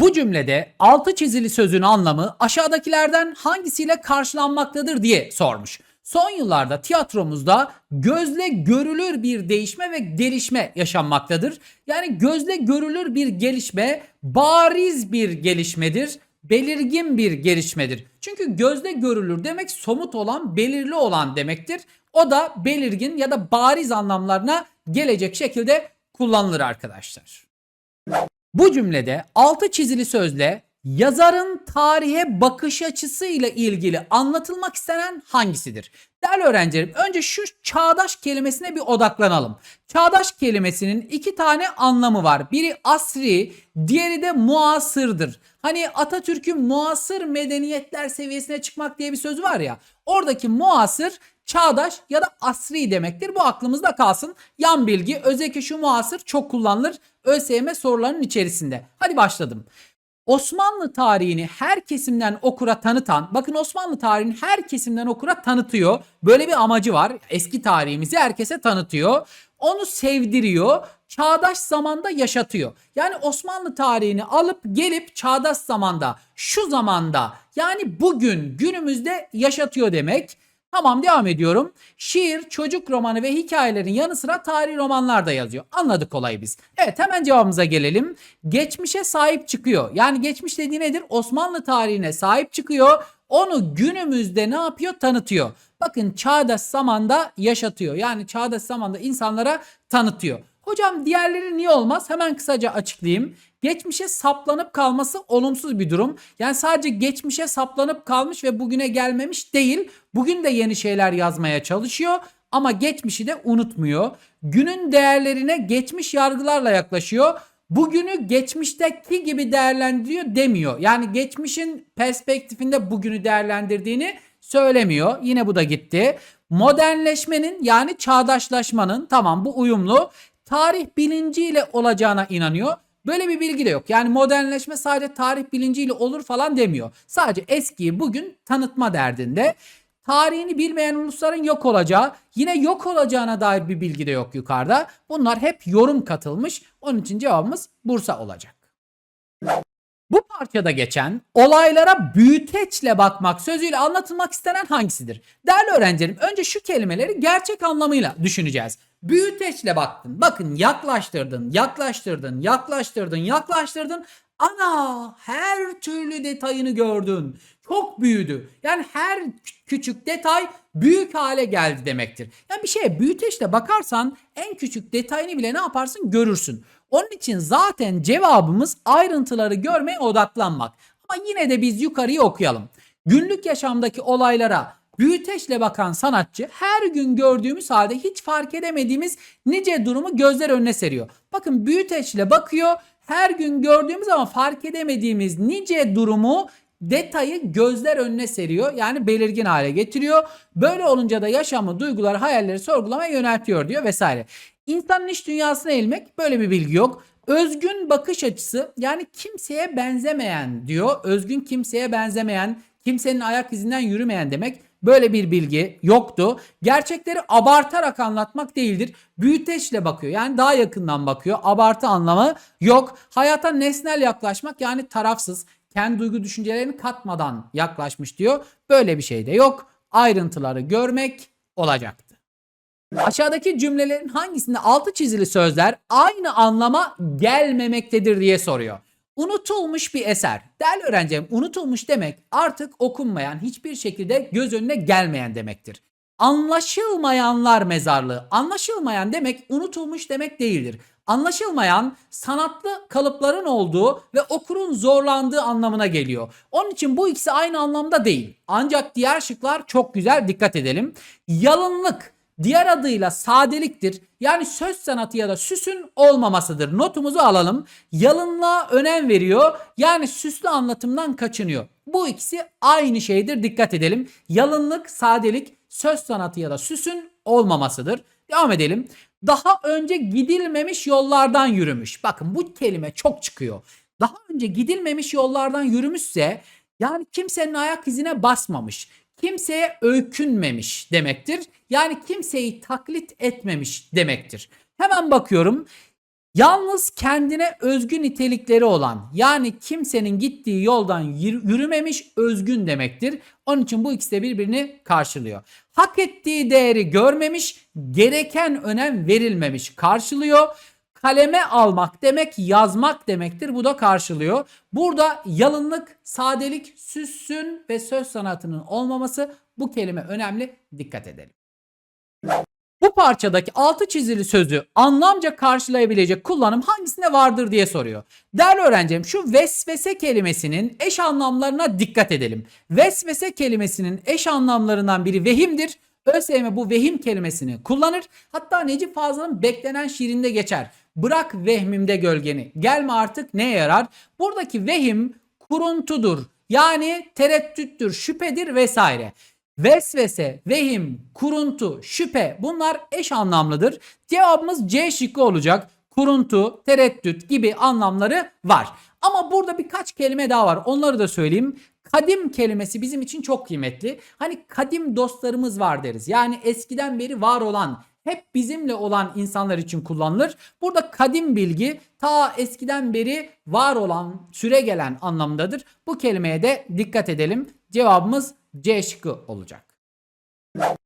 Bu cümlede altı çizili sözün anlamı aşağıdakilerden hangisiyle karşılanmaktadır diye sormuş. Son yıllarda tiyatromuzda gözle görülür bir değişme ve gelişme yaşanmaktadır. Yani gözle görülür bir gelişme bariz bir gelişmedir, belirgin bir gelişmedir. Çünkü gözle görülür demek somut olan, belirli olan demektir. O da belirgin ya da bariz anlamlarına gelecek şekilde kullanılır arkadaşlar. Bu cümlede altı çizili sözle yazarın tarihe bakış açısı ile ilgili anlatılmak istenen hangisidir? Değerli öğrencilerim önce şu çağdaş kelimesine bir odaklanalım. Çağdaş kelimesinin iki tane anlamı var. Biri asri, diğeri de muasırdır. Hani Atatürk'ün muasır medeniyetler seviyesine çıkmak diye bir söz var ya. Oradaki muasır çağdaş ya da asri demektir. Bu aklımızda kalsın. Yan bilgi özellikle şu muasır çok kullanılır ÖSYM sorularının içerisinde. Hadi başladım. Osmanlı tarihini her kesimden okura tanıtan, bakın Osmanlı tarihini her kesimden okura tanıtıyor. Böyle bir amacı var. Eski tarihimizi herkese tanıtıyor. Onu sevdiriyor. Çağdaş zamanda yaşatıyor. Yani Osmanlı tarihini alıp gelip çağdaş zamanda, şu zamanda yani bugün günümüzde yaşatıyor demek. Tamam devam ediyorum. Şiir, çocuk romanı ve hikayelerin yanı sıra tarihi romanlar da yazıyor. Anladık olayı biz. Evet hemen cevabımıza gelelim. Geçmişe sahip çıkıyor. Yani geçmiş dediği nedir? Osmanlı tarihine sahip çıkıyor. Onu günümüzde ne yapıyor? Tanıtıyor. Bakın çağdaş zamanda yaşatıyor. Yani çağdaş zamanda insanlara tanıtıyor. Hocam diğerleri niye olmaz? Hemen kısaca açıklayayım. Geçmişe saplanıp kalması olumsuz bir durum. Yani sadece geçmişe saplanıp kalmış ve bugüne gelmemiş değil. Bugün de yeni şeyler yazmaya çalışıyor ama geçmişi de unutmuyor. Günün değerlerine geçmiş yargılarla yaklaşıyor. Bugünü geçmişteki gibi değerlendiriyor demiyor. Yani geçmişin perspektifinde bugünü değerlendirdiğini söylemiyor. Yine bu da gitti. Modernleşmenin yani çağdaşlaşmanın tamam bu uyumlu tarih bilinciyle olacağına inanıyor. Böyle bir bilgi de yok. Yani modernleşme sadece tarih bilinciyle olur falan demiyor. Sadece eskiyi bugün tanıtma derdinde. Tarihini bilmeyen ulusların yok olacağı, yine yok olacağına dair bir bilgi de yok yukarıda. Bunlar hep yorum katılmış. Onun için cevabımız Bursa olacak. Bu parçada geçen olaylara büyüteçle bakmak sözüyle anlatılmak istenen hangisidir? Değerli öğrencilerim önce şu kelimeleri gerçek anlamıyla düşüneceğiz. Büyüteçle baktın. Bakın yaklaştırdın, yaklaştırdın, yaklaştırdın, yaklaştırdın. Ana her türlü detayını gördün. Çok büyüdü. Yani her küçük detay büyük hale geldi demektir. Yani bir şeye büyüteçle bakarsan en küçük detayını bile ne yaparsın görürsün. Onun için zaten cevabımız ayrıntıları görmeye odaklanmak. Ama yine de biz yukarıyı okuyalım. Günlük yaşamdaki olaylara büyüteçle bakan sanatçı her gün gördüğümüz halde hiç fark edemediğimiz nice durumu gözler önüne seriyor. Bakın büyüteçle bakıyor her gün gördüğümüz ama fark edemediğimiz nice durumu detayı gözler önüne seriyor. Yani belirgin hale getiriyor. Böyle olunca da yaşamı, duyguları, hayalleri sorgulamaya yöneltiyor diyor vesaire. İnsanın iç dünyasına eğilmek böyle bir bilgi yok. Özgün bakış açısı yani kimseye benzemeyen diyor. Özgün kimseye benzemeyen, kimsenin ayak izinden yürümeyen demek. Böyle bir bilgi yoktu. Gerçekleri abartarak anlatmak değildir. Büyüteçle bakıyor. Yani daha yakından bakıyor. Abartı anlamı yok. Hayata nesnel yaklaşmak yani tarafsız, kendi duygu düşüncelerini katmadan yaklaşmış diyor. Böyle bir şey de yok. Ayrıntıları görmek olacaktı. Aşağıdaki cümlelerin hangisinde altı çizili sözler aynı anlama gelmemektedir diye soruyor. Unutulmuş bir eser. Değerli öğrencilerim unutulmuş demek artık okunmayan hiçbir şekilde göz önüne gelmeyen demektir. Anlaşılmayanlar mezarlığı. Anlaşılmayan demek unutulmuş demek değildir. Anlaşılmayan sanatlı kalıpların olduğu ve okurun zorlandığı anlamına geliyor. Onun için bu ikisi aynı anlamda değil. Ancak diğer şıklar çok güzel dikkat edelim. Yalınlık diğer adıyla sadeliktir. Yani söz sanatı ya da süsün olmamasıdır. Notumuzu alalım. Yalınlığa önem veriyor. Yani süslü anlatımdan kaçınıyor. Bu ikisi aynı şeydir. Dikkat edelim. Yalınlık, sadelik, söz sanatı ya da süsün olmamasıdır. Devam edelim. Daha önce gidilmemiş yollardan yürümüş. Bakın bu kelime çok çıkıyor. Daha önce gidilmemiş yollardan yürümüşse yani kimsenin ayak izine basmamış kimseye öykünmemiş demektir. Yani kimseyi taklit etmemiş demektir. Hemen bakıyorum. Yalnız kendine özgü nitelikleri olan yani kimsenin gittiği yoldan yürü- yürümemiş özgün demektir. Onun için bu ikisi de birbirini karşılıyor. Hak ettiği değeri görmemiş, gereken önem verilmemiş karşılıyor. Kaleme almak demek yazmak demektir. Bu da karşılıyor. Burada yalınlık, sadelik, süssün ve söz sanatının olmaması bu kelime önemli. Dikkat edelim. Bu parçadaki altı çizili sözü anlamca karşılayabilecek kullanım hangisinde vardır diye soruyor. Değerli öğrencim şu vesvese kelimesinin eş anlamlarına dikkat edelim. Vesvese kelimesinin eş anlamlarından biri vehimdir. ÖSYM bu vehim kelimesini kullanır. Hatta Necip Fazıl'ın beklenen şiirinde geçer. Bırak vehmimde gölgeni. Gelme artık neye yarar? Buradaki vehim kuruntudur. Yani tereddüttür, şüphedir vesaire. Vesvese, vehim, kuruntu, şüphe bunlar eş anlamlıdır. Cevabımız C şıkkı olacak. Kuruntu, tereddüt gibi anlamları var. Ama burada birkaç kelime daha var. Onları da söyleyeyim. Kadim kelimesi bizim için çok kıymetli. Hani kadim dostlarımız var deriz. Yani eskiden beri var olan, hep bizimle olan insanlar için kullanılır. Burada kadim bilgi ta eskiden beri var olan, süre gelen anlamındadır. Bu kelimeye de dikkat edelim. Cevabımız C şıkkı olacak.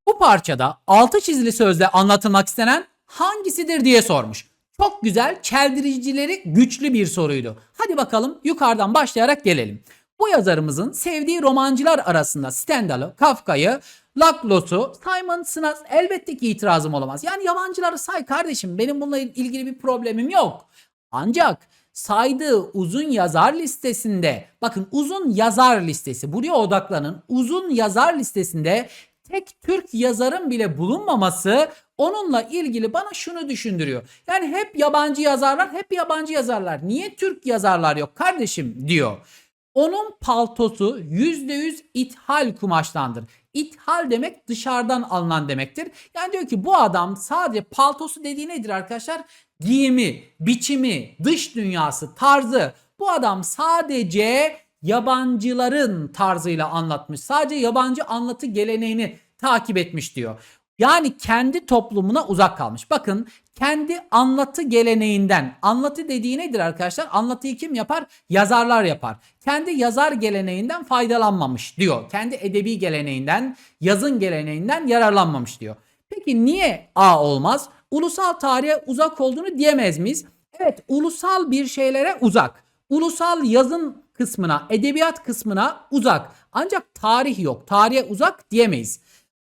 Bu parçada altı çizili sözle anlatılmak istenen hangisidir diye sormuş. Çok güzel, çeldiricileri güçlü bir soruydu. Hadi bakalım yukarıdan başlayarak gelelim. Bu yazarımızın sevdiği romancılar arasında Stendhal'ı, Kafka'yı, Laclos'u, Simon Sinek elbette ki itirazım olamaz. Yani yabancıları say kardeşim benim bununla ilgili bir problemim yok. Ancak saydığı uzun yazar listesinde bakın uzun yazar listesi buraya odaklanın. Uzun yazar listesinde tek Türk yazarın bile bulunmaması onunla ilgili bana şunu düşündürüyor. Yani hep yabancı yazarlar, hep yabancı yazarlar. Niye Türk yazarlar yok kardeşim diyor. Onun paltosu %100 ithal kumaştandır. İthal demek dışarıdan alınan demektir. Yani diyor ki bu adam sadece paltosu dediği nedir arkadaşlar? Giyimi, biçimi, dış dünyası, tarzı. Bu adam sadece yabancıların tarzıyla anlatmış. Sadece yabancı anlatı geleneğini takip etmiş diyor. Yani kendi toplumuna uzak kalmış. Bakın kendi anlatı geleneğinden. Anlatı dediği nedir arkadaşlar? Anlatıyı kim yapar? Yazarlar yapar. Kendi yazar geleneğinden faydalanmamış diyor. Kendi edebi geleneğinden, yazın geleneğinden yararlanmamış diyor. Peki niye A olmaz? Ulusal tarihe uzak olduğunu diyemez miyiz? Evet, ulusal bir şeylere uzak. Ulusal yazın kısmına, edebiyat kısmına uzak. Ancak tarih yok. Tarihe uzak diyemeyiz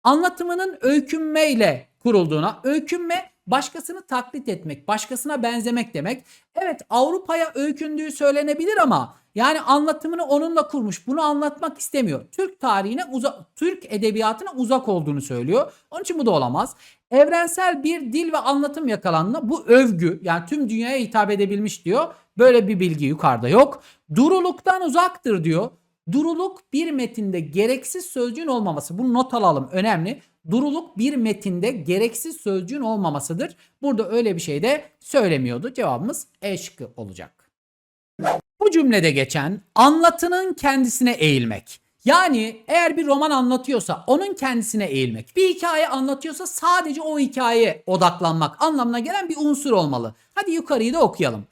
anlatımının öykünmeyle kurulduğuna, öykünme başkasını taklit etmek, başkasına benzemek demek. Evet Avrupa'ya öykündüğü söylenebilir ama yani anlatımını onunla kurmuş. Bunu anlatmak istemiyor. Türk tarihine uzak, Türk edebiyatına uzak olduğunu söylüyor. Onun için bu da olamaz. Evrensel bir dil ve anlatım yakalandığında bu övgü yani tüm dünyaya hitap edebilmiş diyor. Böyle bir bilgi yukarıda yok. Duruluktan uzaktır diyor. Duruluk bir metinde gereksiz sözcüğün olmaması. Bunu not alalım önemli. Duruluk bir metinde gereksiz sözcüğün olmamasıdır. Burada öyle bir şey de söylemiyordu. Cevabımız E şıkkı olacak. Bu cümlede geçen anlatının kendisine eğilmek. Yani eğer bir roman anlatıyorsa onun kendisine eğilmek. Bir hikaye anlatıyorsa sadece o hikayeye odaklanmak anlamına gelen bir unsur olmalı. Hadi yukarıyı da okuyalım.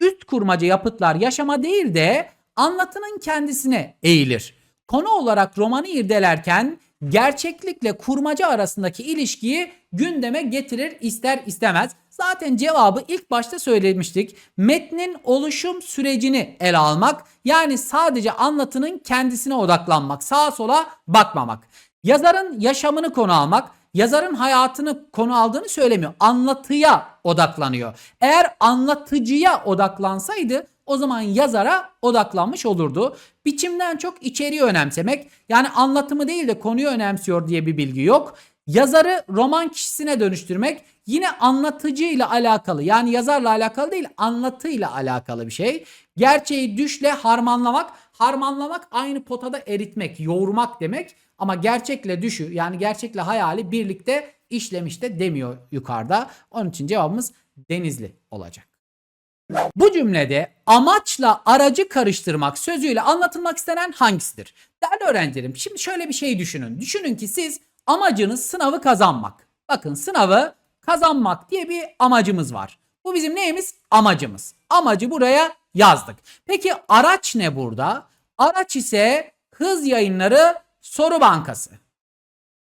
Üst kurmaca yapıtlar yaşama değil de anlatının kendisine eğilir. Konu olarak romanı irdelerken gerçeklikle kurmaca arasındaki ilişkiyi gündeme getirir ister istemez. Zaten cevabı ilk başta söylemiştik. Metnin oluşum sürecini ele almak yani sadece anlatının kendisine odaklanmak, sağa sola bakmamak. Yazarın yaşamını konu almak, yazarın hayatını konu aldığını söylemiyor. Anlatıya odaklanıyor. Eğer anlatıcıya odaklansaydı o zaman yazara odaklanmış olurdu. Biçimden çok içeriği önemsemek yani anlatımı değil de konuyu önemsiyor diye bir bilgi yok. Yazarı roman kişisine dönüştürmek yine anlatıcıyla alakalı yani yazarla alakalı değil anlatıyla alakalı bir şey. Gerçeği düşle harmanlamak, harmanlamak aynı potada eritmek, yoğurmak demek. Ama gerçekle düşü yani gerçekle hayali birlikte işlemiş de demiyor yukarıda. Onun için cevabımız Denizli olacak. Bu cümlede amaçla aracı karıştırmak sözüyle anlatılmak istenen hangisidir? Değerli öğrencilerim şimdi şöyle bir şey düşünün. Düşünün ki siz amacınız sınavı kazanmak. Bakın sınavı kazanmak diye bir amacımız var. Bu bizim neyimiz? Amacımız. Amacı buraya yazdık. Peki araç ne burada? Araç ise Hız Yayınları Soru Bankası.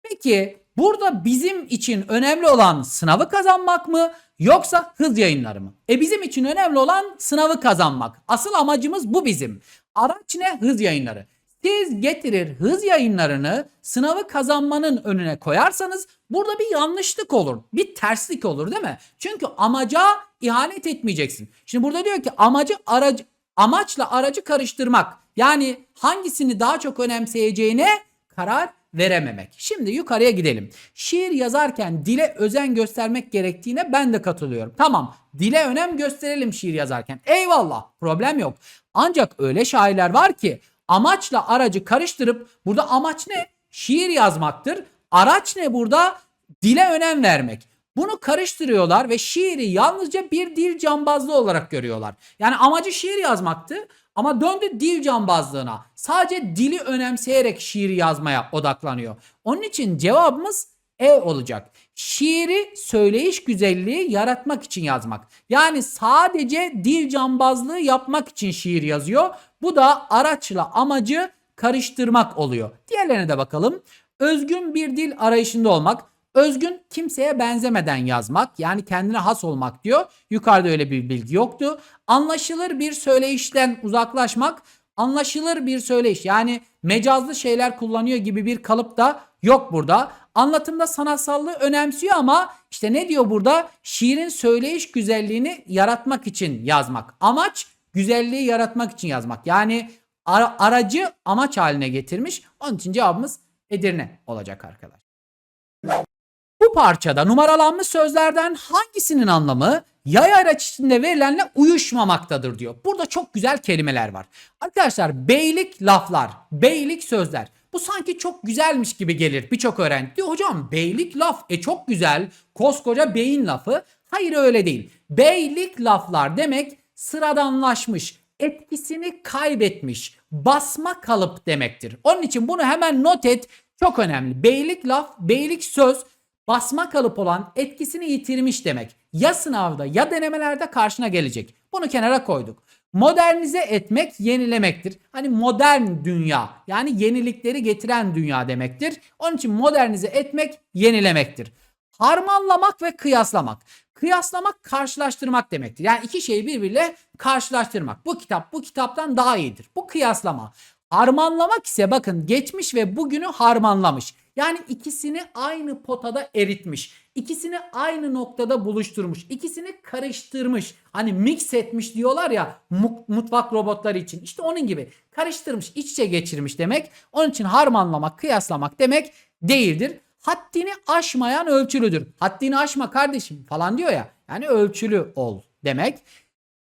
Peki burada bizim için önemli olan sınavı kazanmak mı yoksa hız yayınları mı? E bizim için önemli olan sınavı kazanmak. Asıl amacımız bu bizim. Araç ne? Hız yayınları. Siz getirir hız yayınlarını sınavı kazanmanın önüne koyarsanız burada bir yanlışlık olur. Bir terslik olur değil mi? Çünkü amaca ihanet etmeyeceksin. Şimdi burada diyor ki amacı aracı amaçla aracı karıştırmak. Yani hangisini daha çok önemseyeceğine karar verememek. Şimdi yukarıya gidelim. Şiir yazarken dile özen göstermek gerektiğine ben de katılıyorum. Tamam dile önem gösterelim şiir yazarken. Eyvallah problem yok. Ancak öyle şairler var ki amaçla aracı karıştırıp burada amaç ne? Şiir yazmaktır. Araç ne burada? Dile önem vermek. Bunu karıştırıyorlar ve şiiri yalnızca bir dil cambazlığı olarak görüyorlar. Yani amacı şiir yazmaktı ama döndü dil cambazlığına. Sadece dili önemseyerek şiir yazmaya odaklanıyor. Onun için cevabımız E olacak. Şiiri söyleyiş güzelliği yaratmak için yazmak. Yani sadece dil cambazlığı yapmak için şiir yazıyor. Bu da araçla amacı karıştırmak oluyor. Diğerlerine de bakalım. Özgün bir dil arayışında olmak. Özgün kimseye benzemeden yazmak yani kendine has olmak diyor. Yukarıda öyle bir bilgi yoktu. Anlaşılır bir söyleyişten uzaklaşmak. Anlaşılır bir söyleyiş yani mecazlı şeyler kullanıyor gibi bir kalıp da yok burada. Anlatımda sanatsallığı önemsiyor ama işte ne diyor burada? Şiirin söyleyiş güzelliğini yaratmak için yazmak. Amaç güzelliği yaratmak için yazmak. Yani ara- aracı amaç haline getirmiş. Onun için cevabımız Edirne olacak arkadaşlar. Bu parçada numaralanmış sözlerden hangisinin anlamı yay araç içinde verilenle uyuşmamaktadır diyor. Burada çok güzel kelimeler var. Arkadaşlar beylik laflar, beylik sözler. Bu sanki çok güzelmiş gibi gelir birçok öğrenci. Diyor hocam beylik laf e çok güzel koskoca beyin lafı. Hayır öyle değil. Beylik laflar demek sıradanlaşmış, etkisini kaybetmiş, basma kalıp demektir. Onun için bunu hemen not et. Çok önemli. Beylik laf, beylik söz basma kalıp olan etkisini yitirmiş demek. Ya sınavda ya denemelerde karşına gelecek. Bunu kenara koyduk. Modernize etmek yenilemektir. Hani modern dünya yani yenilikleri getiren dünya demektir. Onun için modernize etmek yenilemektir. Harmanlamak ve kıyaslamak. Kıyaslamak karşılaştırmak demektir. Yani iki şeyi birbiriyle karşılaştırmak. Bu kitap bu kitaptan daha iyidir. Bu kıyaslama. Harmanlamak ise bakın geçmiş ve bugünü harmanlamış. Yani ikisini aynı potada eritmiş. İkisini aynı noktada buluşturmuş. İkisini karıştırmış. Hani mix etmiş diyorlar ya mu- mutfak robotları için. İşte onun gibi karıştırmış, iç içe geçirmiş demek. Onun için harmanlamak, kıyaslamak demek değildir. Haddini aşmayan ölçülüdür. Haddini aşma kardeşim falan diyor ya. Yani ölçülü ol demek.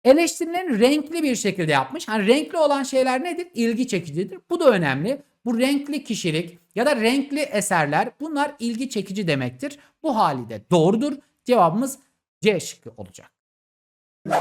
Eleştirilerini renkli bir şekilde yapmış. Hani renkli olan şeyler nedir? İlgi çekicidir. Bu da önemli. Bu renkli kişilik ya da renkli eserler bunlar ilgi çekici demektir. Bu hali de doğrudur. Cevabımız C şıkkı olacak.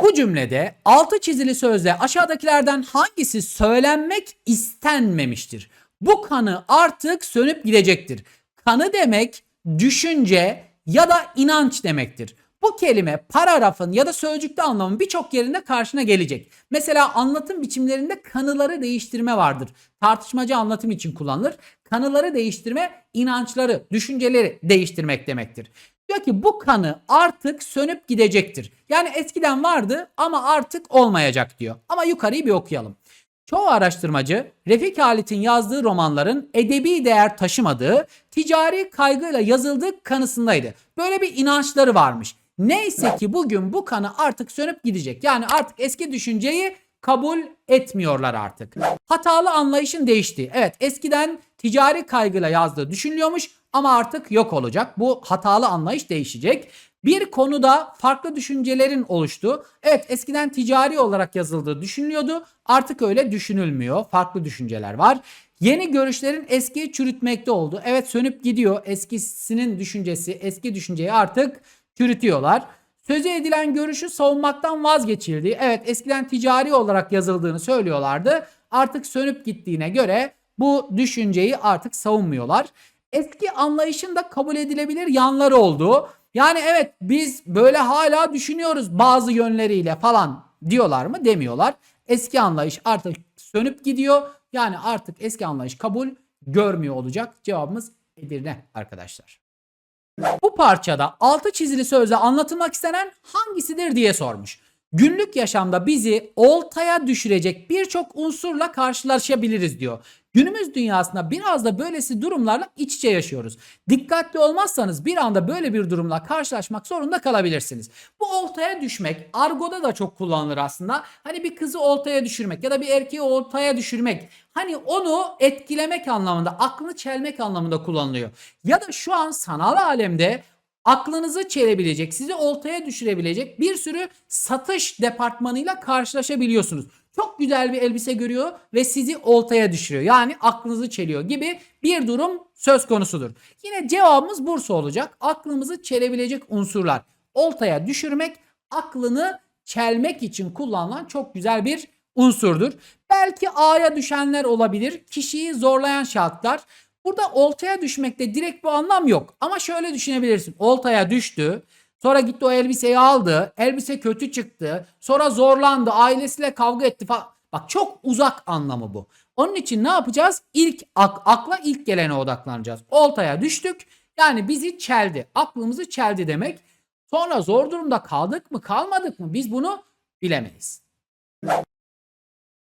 Bu cümlede altı çizili sözle aşağıdakilerden hangisi söylenmek istenmemiştir? Bu kanı artık sönüp gidecektir. Kanı demek düşünce ya da inanç demektir. Bu kelime paragrafın ya da sözcükte anlamın birçok yerinde karşına gelecek. Mesela anlatım biçimlerinde kanıları değiştirme vardır. Tartışmacı anlatım için kullanılır. Kanıları değiştirme inançları, düşünceleri değiştirmek demektir. Diyor ki bu kanı artık sönüp gidecektir. Yani eskiden vardı ama artık olmayacak diyor. Ama yukarıyı bir okuyalım. Çoğu araştırmacı Refik Halit'in yazdığı romanların edebi değer taşımadığı, ticari kaygıyla yazıldığı kanısındaydı. Böyle bir inançları varmış. Neyse ki bugün bu kanı artık sönüp gidecek. Yani artık eski düşünceyi kabul etmiyorlar artık. Hatalı anlayışın değişti. Evet eskiden ticari kaygıyla yazdığı düşünülüyormuş ama artık yok olacak. Bu hatalı anlayış değişecek. Bir konuda farklı düşüncelerin oluştu. Evet eskiden ticari olarak yazıldığı düşünülüyordu. Artık öyle düşünülmüyor. Farklı düşünceler var. Yeni görüşlerin eskiyi çürütmekte oldu. Evet sönüp gidiyor. Eskisinin düşüncesi, eski düşünceyi artık çürütüyorlar. Sözü edilen görüşü savunmaktan vazgeçildi. Evet eskiden ticari olarak yazıldığını söylüyorlardı. Artık sönüp gittiğine göre bu düşünceyi artık savunmuyorlar. Eski anlayışın da kabul edilebilir yanları oldu. Yani evet biz böyle hala düşünüyoruz bazı yönleriyle falan diyorlar mı? Demiyorlar. Eski anlayış artık sönüp gidiyor. Yani artık eski anlayış kabul görmüyor olacak. Cevabımız Edirne arkadaşlar. Bu parçada altı çizili sözle anlatılmak istenen hangisidir diye sormuş. Günlük yaşamda bizi oltaya düşürecek birçok unsurla karşılaşabiliriz diyor. Günümüz dünyasında biraz da böylesi durumlarla iç içe yaşıyoruz. Dikkatli olmazsanız bir anda böyle bir durumla karşılaşmak zorunda kalabilirsiniz. Bu oltaya düşmek argoda da çok kullanılır aslında. Hani bir kızı oltaya düşürmek ya da bir erkeği oltaya düşürmek. Hani onu etkilemek anlamında, aklını çelmek anlamında kullanılıyor. Ya da şu an sanal alemde aklınızı çelebilecek, sizi oltaya düşürebilecek bir sürü satış departmanıyla karşılaşabiliyorsunuz. Çok güzel bir elbise görüyor ve sizi oltaya düşürüyor. Yani aklınızı çeliyor gibi bir durum söz konusudur. Yine cevabımız Bursa olacak. Aklımızı çelebilecek unsurlar. Oltaya düşürmek, aklını çelmek için kullanılan çok güzel bir unsurdur. Belki A'ya düşenler olabilir. Kişiyi zorlayan şartlar. Burada oltaya düşmekte direkt bu anlam yok. Ama şöyle düşünebilirsin. Oltaya düştü. Sonra gitti o elbiseyi aldı. Elbise kötü çıktı. Sonra zorlandı. Ailesiyle kavga etti falan. Bak çok uzak anlamı bu. Onun için ne yapacağız? İlk ak- akla ilk gelene odaklanacağız. Oltaya düştük. Yani bizi çeldi. Aklımızı çeldi demek. Sonra zor durumda kaldık mı kalmadık mı biz bunu bilemeyiz.